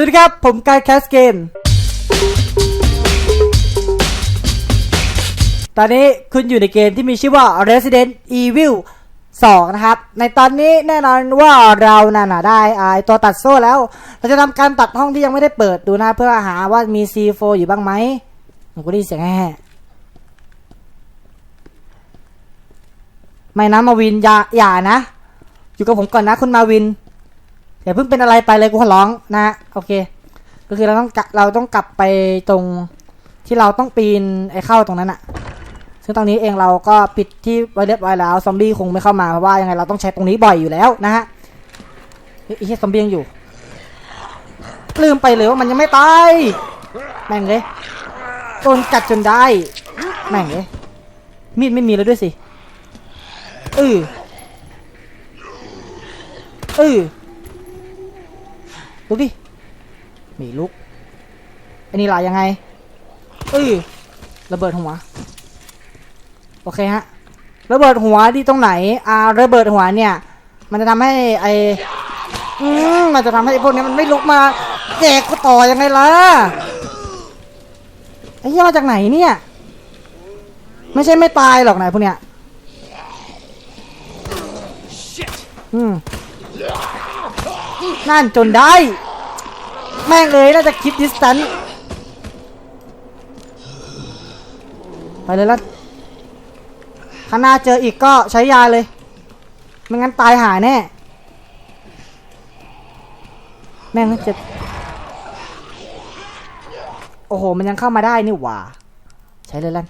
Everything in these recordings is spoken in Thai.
สวัสดีครับ ผมกายแคสเกม ตอนนี้คุณอยู่ในเกมที่มีชื่อว่า Resident Evil 2 นะครับ ในตอนนี้แน่นอนว่าเราน่ะนะได้ไอาตัวตัดโซ่แล้ว เราจะทำการตัดห้องที่ยังไม่ได้เปิดดูนะเพื่อหาว่ามี C4 อยู่บ้างไหมผมก็ได้เสียงแห่ไม่นะมาวินอย่าอย่านะ อยู่กับผมก่อนนะคุณมาวิน อย่าเพิ่งเป็นอะไรไปเลยกูขอร้องนะโอเค ก็คือเราต้องกะเราต้องกลับไปตรงที่เราต้องปีนไอ้เข้าตรงนั้นอะซึ่งตรงนี้เองเราก็ปิดที่ไว้เรียบร้อยแล้วซอมบี้คงไม่เข้ามาเพราะว่ายังไงเราต้องใช้ตรงนี้บ่อยอยู่แล้วนะฮะเฮ้ไอ้เหี้ยซอมบี้ยังอยู่ลืมไปเลยว่ามันยังไม่ตายแม่งเลยโดนกัดจนได้แม่งเลยมีดไม่มีแล้วด้วยสิเออเออ ลุกดิมีลุกอันนี้ลายยังไงเออระเบิดหัว โอเคฮะ ระเบิดหัวที่ตรงไหน อ่า ระเบิดหัวเนี่ย มันจะทำให้ไออืมมันจะทำให้ไอพวกนี้มันไม่ลุกมาแจกก็ต่อยังไงล่ะ ไอ้เหี้ยมาจากไหนเนี่ย ไม่ใช่ไม่ตายหรอกนายพวกเนี้ย อืม นั่นจนได้ แม่งเลยน่าจะคิดดิสตันไปเลยละข้างหน้าเจออีกก็ใช้ยาเลยไม่งั้นตายหายแน่ แม่งน่าจะโอ้โห มันยังเข้ามาได้นี่หว่า ใช้เลยลั่น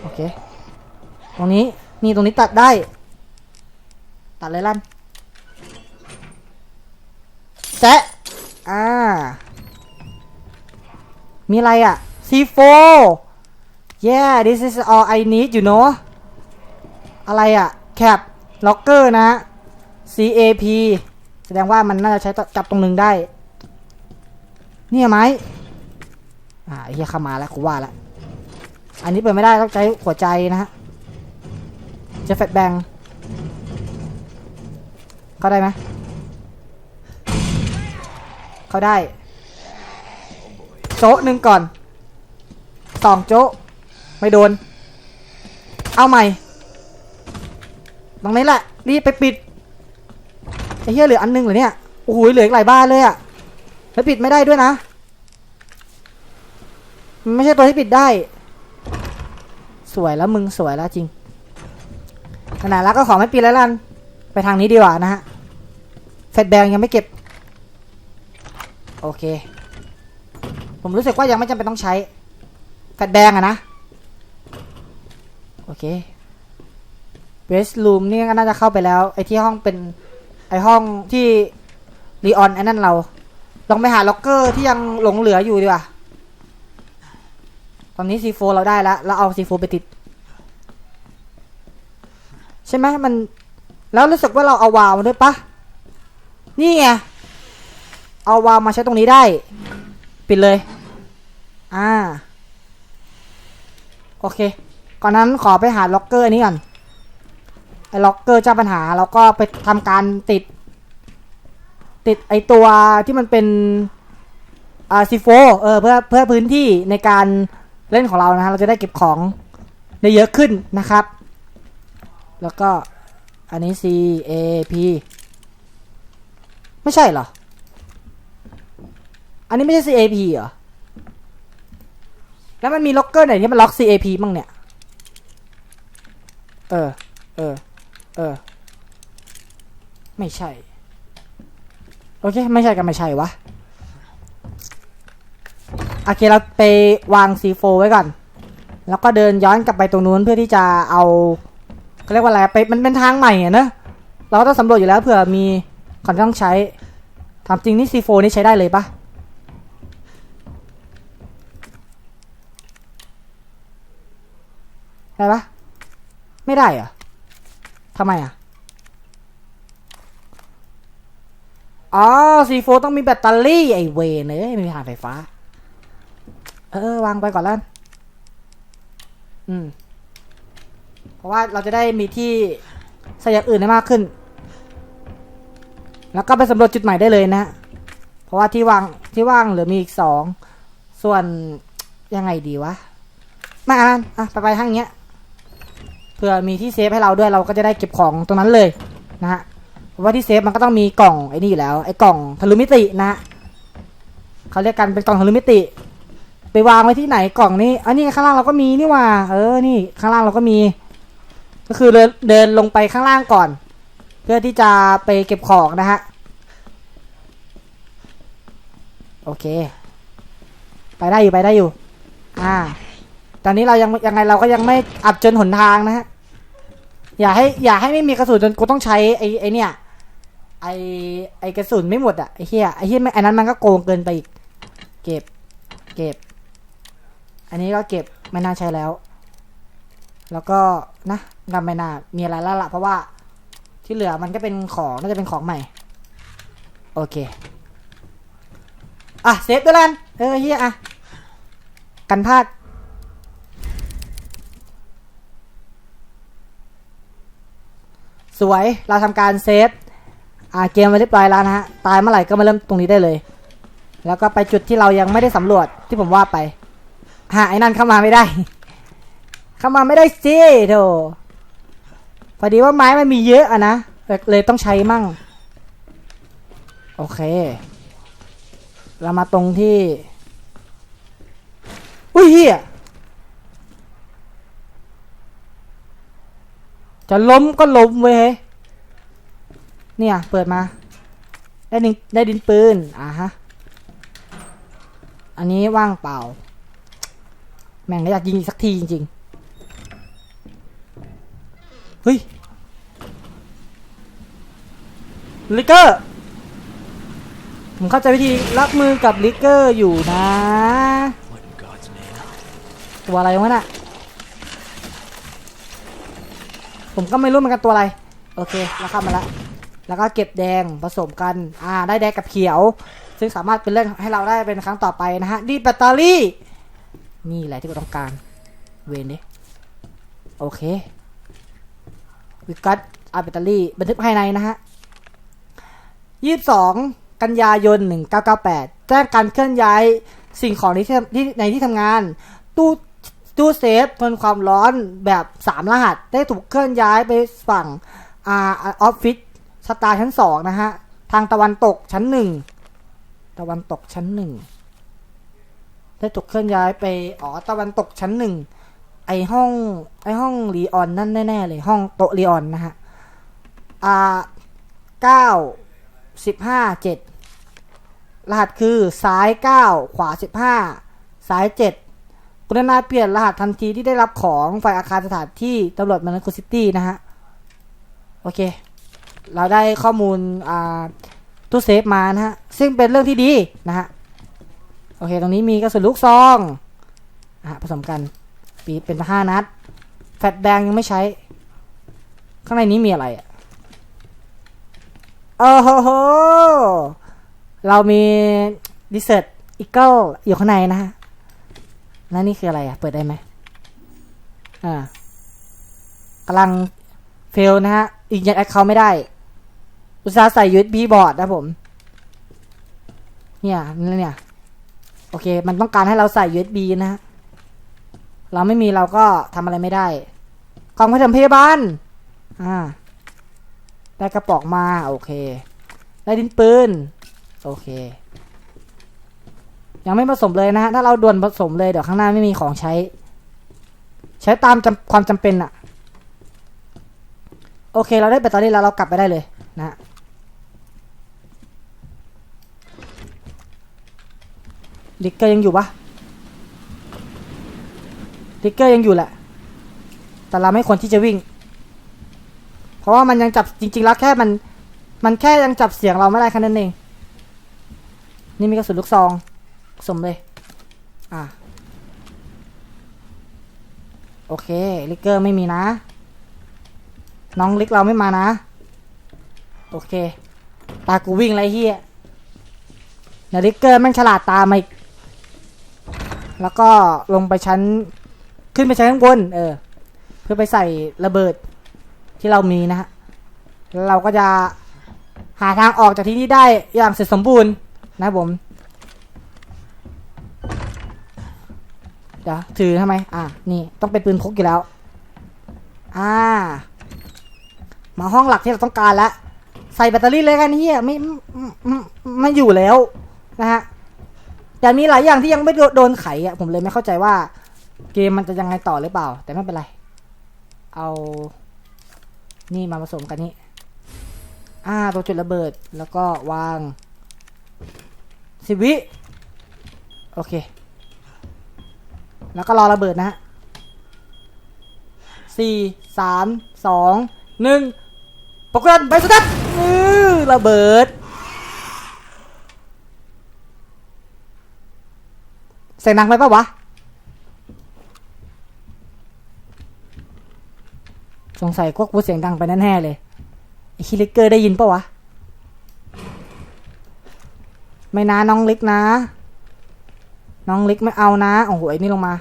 โอเค ตรงนี้ นี่ตรงนี้ตัดได้ ตัดเลยลั่น แซะอ่า มีอะไรอะ C4 yeah this is all I need you know อะไรอะ cap locker นะ CAP แสดงว่ามันน่าจะใช้จับตรงหนึ่งได้ เนี่ยไหมอ่าไอ้เฮียเข้ามาแล้วกูว่าแล้ว อันนี้เปิดไม่ได้ต้องใช้หัวใจนะฮะเจะแฟตแบงเข้าได้ไหม เขาได้ โจ๊ะหนึ่งก่อนสองโจ๊ะไม่โดน เอาใหม่ ตรงนี้แหละ รีบไปปิดไอ้เหี้ยเหลืออันหนึงเหรอเนี่ยโอ้โหเหลืออีกหลายบ้านเลยอะแล้วปิดไม่ได้ด้วยนะมันไม่ใช่ตัวที่ปิดได้ สวยแล้วมึงสวยแล้วจริงขนาดแล้วก็ขอไม่ปิดแล้วลันไปทางนี้ดีกว่านะฮะเฟดแบงยังไม่เก็บ โอเค ผมรู้สึกว่ายังไม่จำเป็นต้องใช้แฟลชแบงอะนะ โอเคเบสรูมนี่ก็น่าจะเข้าไปแล้ว ไอ้ที่ห้องเป็น ไอ้ห้องที่รีออนไอ้นั่นเรา ลองไปหาล็อกเกอร์ที่ยังหลงเหลืออยู่ดีกว่า ตอนนี้ซีโฟเราได้แล้วแล้วเอาซีโฟไปติด ใช่ไหมมัน แล้วรู้สึกว่าเราเอาวาวมาด้วยปะนี่ไง เอาวาล์วมาใช้ตรงนี้ได้ ปิดเลย อ่า โอเค ก่อนนั้นขอไปหาล็อกเกอร์อันนี้ก่อน ไอ้ล็อกเกอร์เจ้าปัญหาแล้วก็ไปทำการติด ติดไอตัวที่มันเป็นอ่าซีโฟเออเพื่อเพื่อพื้นที่ในการเล่นของเรานะฮะ เราจะได้เก็บของได้เยอะขึ้นนะครับ แล้วก็อันนี้ C A P ไม่ใช่เหรอ อันนี้ไม่ใช่ CAP เหรอ แล้วมันมีล็อกเกอร์ไหนที่มันล็อก CAP มั่งเนี่ย เออ เออ เออ ไม่ใช่ โอเค ไม่ใช่ก็ไม่ใช่วะ โอเค เราไปวาง C4 ไว้ก่อน แล้วก็เดินย้อนกลับไปตรงนู้นเพื่อที่จะเอาเขาเรียกว่าอะไรไปมันเป็นทางใหม่อะเนอะเราก็ต้องสำรวจอยู่แล้วเผื่อมีของที่ต้องใช้ถามจริงนี่ C4 นี่ใช้ได้เลยปะ ได้ปะไม่ได้เหรอทำไมอะ อ๋อซีโฟต้องมีแบตเตอรี่ไอเวนเอ้ยไม่มีทางไฟฟ้า เออ วางไปก่อนแล้ว อืม เพราะว่าเราจะได้มีที่ใส่อย่างอื่นได้มากขึ้น แล้วก็ไปสำรวจจุดใหม่ได้เลยนะ เพราะว่าที่ว่างที่ว่างเหลือมีอีกสอง ส่วนยังไงดีวะ มาอ่านอะไปไปทางเนี้ย เผื่อมีที่เซฟให้เราด้วยเราก็จะได้เก็บของตรงนั้นเลยนะฮะเพราะว่าที่เซฟมันก็ต้องมีกล่องไอ้นี่อยู่แล้วไอ้กล่องทะลุมิตินะฮะเขาเรียกกันเป็นกล่องทะลุมิติ ไปวางไว้ที่ไหนกล่องนี้อันนี้ข้างล่างเราก็มีนี่ว่า เออนี่ข้างล่างเราก็มี ก็คือเดินเดินลงไปข้างล่างก่อน เพื่อที่จะไปเก็บของนะฮะโอเค ไปได้อยู่ไปได้อยู่ อ่า ตอนนี้เรายังยังไงเราก็ยังไม่อับจนหนทางนะฮะ อย่าให้อย่าให้ไม่มีกระสุนจนกูต้องใช้ไอ้ไอ้เนี่ยไอ้ไอ้กระสุนไม่หมดอะไอ้เหี้ยไอ้เหี้ยไอันนั้นมันก็โกงเกินไปอีก เก็บ เก็บ อันนี้ก็เก็บไม่น่าใช้แล้ว แล้วก็นะนำไม่น่ามีอะไรแล้วล่ะเพราะว่าที่เหลือมันก็เป็นของน่าจะเป็นของใหม่ โอเค อะเซฟด้วยกันเออเฮียอะกันพลาด สวยเราทำการเซฟอ่าเกมมาเรียบร้อยแล้วนะฮะตายเมื่อไหร่ก็มาเริ่มตรงนี้ได้เลย แล้วก็ไปจุดที่เรายังไม่ได้สำรวจที่ผมว่าไปหาไอ้นั่นเข้ามาไม่ได้ เข้ามาไม่ได้สิโถพอดีว่าไม้มันมีเยอะอะนะเลยเลยต้องใช้มั่ง โอเค เรามาตรงที่ อุ้ยเฮีย จะล้มก็ล้มเว้ยเนี่ย เปิดมา ได้ดินได้ดินปืน อ่าฮะ อันนี้ว่างเปล่า แม่งอยากยิงอีกสักทีจริงๆ เฮ้ยลิกเกอร์ผมเข้าใจวิธีรับมือกับลิกเกอร์อยู่นะ ตัวอะไรวะน่ะ ผมก็ไม่รู้เหมือนกันตัวอะไร โอเคแล้วเข้ามาแล้วแล้วก็เก็บแดงผสมกัน อ่า ได้แดงกับเขียว ซึ่งสามารถเป็นเรื่องให้เราได้เป็นครั้งต่อไปนะฮะ ดีแบตเตอรี่ นี่แหละที่เราต้องการ เวนเด้โอเค วิกัตอาแบตเตอรี่ บันทึกภายในนะฮะ22กันยายน 1998 แจ้งการเคลื่อนย้ายสิ่งของในที่ในที่ทำงาน ตู้ ตู้เซฟทนความร้อนแบบ 3 รหัส ได้ถูกเคลื่อนย้ายไปฝั่งออฟฟิศสตาร์ชั้น 2 นะฮะ ทางตะวันตกชั้น 1 ตะวันตกชั้น 1 ได้ถูกเคลื่อนย้ายไป อ๋อ ตะวันตกชั้น 1 ไอห้อง ไอห้องรีออนนั่นแน่ ๆ เลย ห้องโตรีออนนะฮะ อ่าเก้าสิบห้าเจ็ดรหัสคือซ้ายเก้าขวาสิบห้าซ้ายเจ็ด กรุณาเปลี่ยนรหัสทันทีที่ได้รับของฝ่ายอาคารสถานที่ตำรวจมานาคุซิตี้นะฮะ โอเค เราได้ข้อมูลอ่าตู้เซฟมานะฮะ ซึ่งเป็นเรื่องที่ดีนะฮะ โอเค ตรงนี้มีกระสุนลูกซองอะผสมกันปีเป็นห้านัด แฟลชแบงยังไม่ใช้ ข้างในนี้มีอะไรอะโอ้โหโห เรามีดิเซอร์ตอีเกิลอยู่ข้างในนะฮะ แล้วนี่คืออะไรอะ เปิดได้ไหมอ่ากำลังเฟลนะฮะ อีกยันแอคเคาท์ไม่ได้ อุตสาห์ใส่ USB บอร์ดนะผม เนี่ยนี่เนี่ย โอเค มันต้องการให้เราใส่ USB นะฮะ เราไม่มีเราก็ทำอะไรไม่ได้ กล่องผสมพยาบาล อ่า ได้กระป๋องมา โอเค ได้ดินปืน โอเค ยังไม่ผสมเลยนะฮะถ้าเราด่วนผสมเลยเดี๋ยวข้างหน้าไม่มีของใช้ ใช้ตามความจำเป็นอะโอเค เราได้แบตเตอรี่แล้วเรากลับไปได้เลยนะฮะดิกเกอร์ยังอยู่ปะดิกเกอร์ยังอยู่แหละ แต่เราไม่ควรที่จะวิ่ง เพราะว่ามันยังจับจริง ๆ แล้วแค่มัน มันแค่ยังจับเสียงเราไม่ได้แค่นั้นเอง นี่มีกระสุนลูกซอง สมเลย อะ โอเค ลิกเกอร์ไม่มีนะ น้องลิกเราไม่มานะ โอเค ตากูวิ่งไรเฮียเดี๋ยวลิกเกอร์แม่งฉลาดตามมาอีก แล้วก็ลงไปชั้น ขึ้นไปชั้นข้างบน เออ เพื่อไปใส่ระเบิดที่เรามีนะฮะแล้วเราก็จะหาทางออกจากที่นี่ได้อย่างเสร็จสมบูรณ์นะครับผม เดี๋ยวถือทำไม อะ นี่ต้องเป็นปืนพกอยู่แล้ว อ่า มาห้องหลักที่เราต้องการแล้วใส่แบตเตอรี่เลยกันเฮียไม่ไม่ไม่อยู่แล้วนะฮะแต่มีหลายอย่างที่ยังไม่โดนไขอะผมเลยไม่เข้าใจว่า เกมมันจะยังไงต่อหรือเปล่า แต่ไม่เป็นไร เอา นี่มาผสมกันนี่อ่าตัวจุดระเบิดแล้วก็วางสิบวิโอเค แล้วก็รอระเบิดนะฮะสี่สามสองหนึ่งปกติไปสตัดอื้อระเบิด เสียงดังไปปะวะ สงสัยพวกกูเสียงดังไปแน่ๆเลยไอคิลิกเกอร์ได้ยินปะวะ ไม่นะน้องลิกนะ น้องลิกไม่เอานะโอ้โหไอ้นี่ลงมา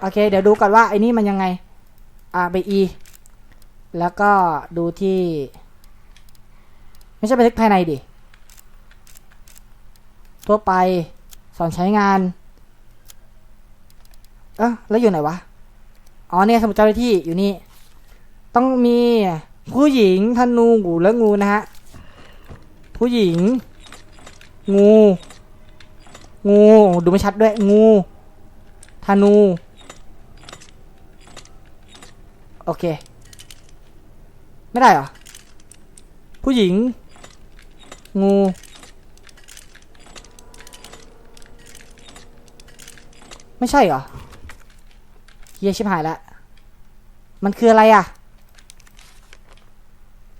โอเค เดี๋ยวดูก่อนว่าไอ้นี่มันยังไง อ่าไปอีแล้วก็ดูที่ ไม่ใช่บันทึกภายในดิ ทั่วไปสอนใช้งาน เอะแล้วอยู่ไหนวะ อ๋อเนี่ยสมุดเจ้าหน้าที่อยู่นี่ ต้องมีผู้หญิงธนูงูและงูนะฮะ ผู้หญิง งู งูดูไม่ชัดด้วย งูธนู โอเค ไม่ได้เหรอ ผู้หญิง งู ไม่ใช่เหรอเฮียชิบหายล้วมันคืออะไรอะ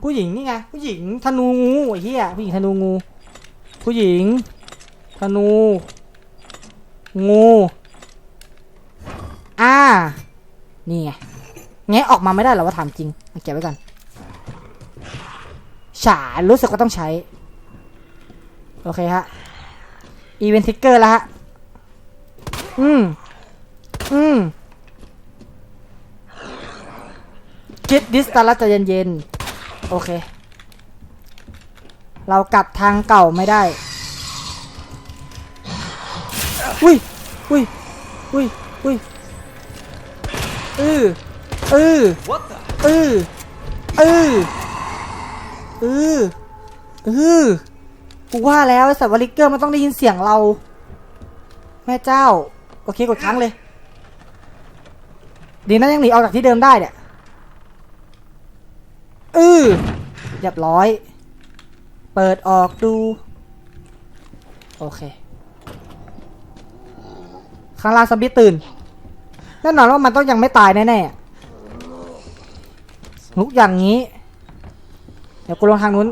ผู้หญิงนี่ไง ผู้หญิงธนูงูไอ้เหี้ยผู้หญิงธนูงู ผู้หญิง ธนู งู อ่า นี่ไง แงะออกมาไม่ได้เหรอว่าถามจริงเอาเก็บไว้ก่อน ฉารู้สึกว่าต้องใช้ โอเคฮะ อีเวนทิกเกอร์แล้วฮะ อืม อืมคิดดิสตาร์จะเย็นๆ โอเค เรากลับทางเก่าไม่ได้ อุ้ยอุ้ยอุ้ยอุ้ยเออเออ What the? เออเออเออเออกูว่าแล้วไอ้สัตว์วลิกเกอร์มันต้องได้ยินเสียงเรา แม่เจ้า โอเคกดครั้งเลย ดีนะยังหนีออกจากที่เดิมได้เนี่ยเออเรียบร้อย เปิดออกดู โอเค ข้างล่างซอมบี้ตื่นแน่นอนว่ามันต้องยังไม่ตายแน่ๆลุกอย่างนี้ เดี๋ยวกูลงทางนู้น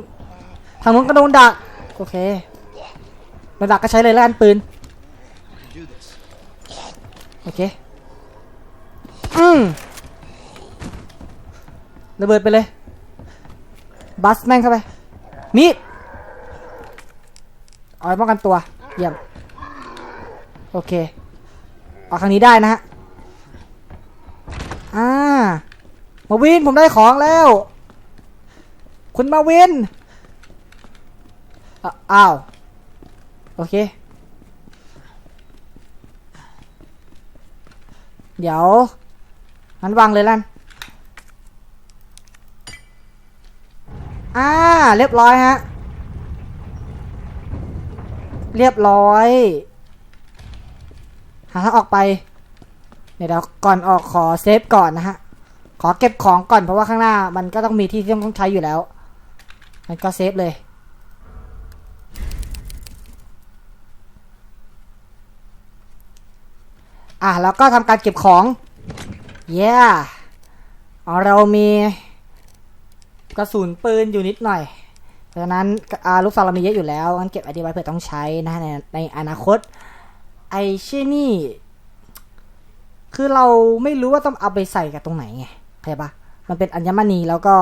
ทางนู้นก็โดนดัก โอเคโดนดักก็ใช้เลยแล้วกันปืน โอเค อืมระเบิดไปเลย บัสแม่งเข้าไป มีดเอาไว้ป้องกันตัว เยี่ยม โอเค เอาครั้งนี้ได้นะฮะ อ่า มาวินผมได้ของแล้ว คุณมาวิน อ้าว โอเค เดี๋ยวงั้นวางเลยลั่นอ่า เรียบร้อยฮะ เรียบร้อยาทางออกไปเดี๋ยวเดี๋ยวก่อนออกขอเซฟก่อนนะฮะ ขอเก็บของก่อนเพราะว่าข้างหน้ามันก็ต้องมีที่ที่ต้องใช้อยู่แล้วมันก็เซฟเลยอะแล้วก็ทำการเก็บของ เย้อ๋อเรามีกระสุนปืนอยู่นิดหน่อย เพราะฉะนั้นอาลูกซองเรามีเยอะอยู่แล้วงั้นเก็บไอเดียไว้เผื่อต้องใช้นะในในอนาคต ไอเช่นนี่ คือเราไม่รู้ว่าต้องเอาไปใส่กับตรงไหนไงเข้าใจปะมันเป็นอัญมณีแล้วก็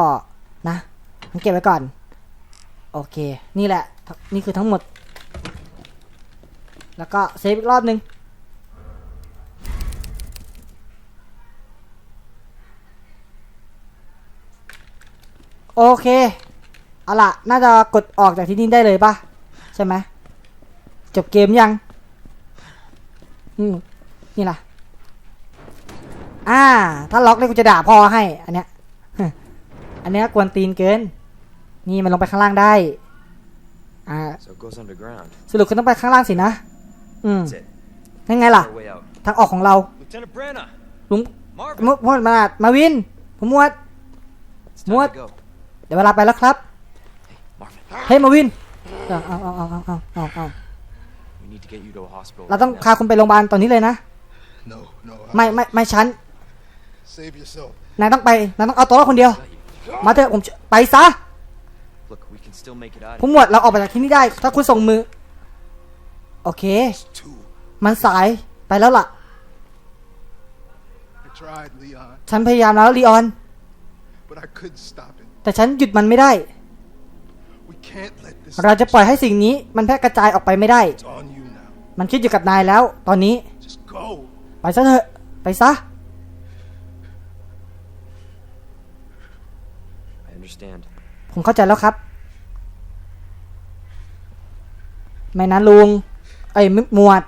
นะงั้นเก็บไว้ก่อน โอเค นี่แหละ นี่คือทั้งหมด แล้วก็เซฟอีกรอบนึงโอเค เอาล่ะน่าจะกดออกจากที่นี่ได้เลยปะใช่ไหม จบเกมยัง นี่ล่ะ อ่า ถ้าล็อกเนี่ยกูจะด่าพ่อให้ อันเนี้ย อันเนี้ยกวนตีนเกิน นี่มันลงไปข้างล่างได้ อ่า So it goes underground. สรุปคือต้องไปข้างล่างสินะ อืม That's it. ยังไงล่ะ Our way out. ทางออกของเรา Lieutenant Branna! ลุง Marvin! มมวดมามาวิน ผมมวด It's time What? to go. เดี๋ยวเวลาไปแล้วครับ Marvin, เฮ้ยมาวิน เอาเอาเอาเอาเอาเอา เอาเอา we need to get you to a hospital. เราต้อง right พาคุณไปโรงพยาบาลตอนนี้เลยนะ No, no. I- ไม่ไม่ไม่ฉัน Save yourself. นายต้องไปนายต้องเอาตัวรอดคนเดียว มาเถอะผมไปซะ now. Look, we can still make it out. ผู้หมวดเราออกไปจากที่นี่ได้ ถ้าคุณส่งมือ โอเค It's two. มันสายไปแล้วล่ะ I tried, Leon, ฉันพยายามแล้วลีออน but I couldn't stop it. แต่ฉันหยุดมันไม่ได้ We can't let this. เราจะปล่อยให้สิ่งนี้มันแพร่กระจายออกไปไม่ได้ It's on you now. มันคิดอยู่กับนายแล้ว ตอนนี้ Just go. ไปซะเถอะ ไปซะ I understand. ผมเข้าใจแล้วครับ ไม่นะลุงเอ้ยมิหมวด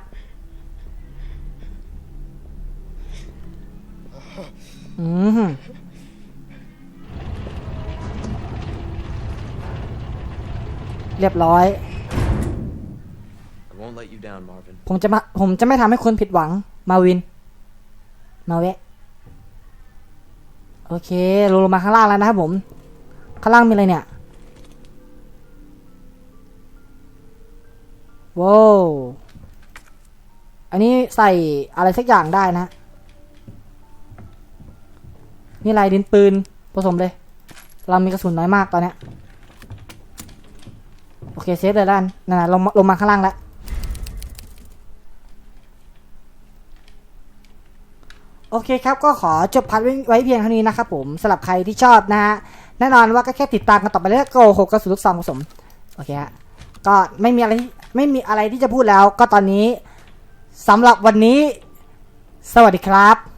อืม เรียบร้อย I won't let you down, Marvin. ผมจะมาผมจะไม่ทำให้คุณผิดหวัง มาวิน มาเวะโอเคลงลงมาข้างล่างแล้วนะครับผม ข้างล่างมีอะไรเนี่ยว้าวอันนี้ใส่อะไรสักอย่างได้นะ นี่ลายดินปืนผสมเลย เรามีกระสุนน้อยมากตอนเนี้ยโอ เคเซฟเลยแล้วกันนั่นลงลงมาข้างล่างแล้วโอเคครับก็ขอจบพัดไว้เพียงเท่านี้นะครับผมสำหรับใครที่ชอบนะฮะแน่นอนว่าก็แค่ติดตามกันต่อไปเรื่อยๆโกหกกระสุนลูกซองผสมโอเคฮะก็ไม่มีอะไรไม่มีอะไรที่จะพูดแล้ว ก็ตอนนี้สำหรับวันนี้ สวัสดีครับ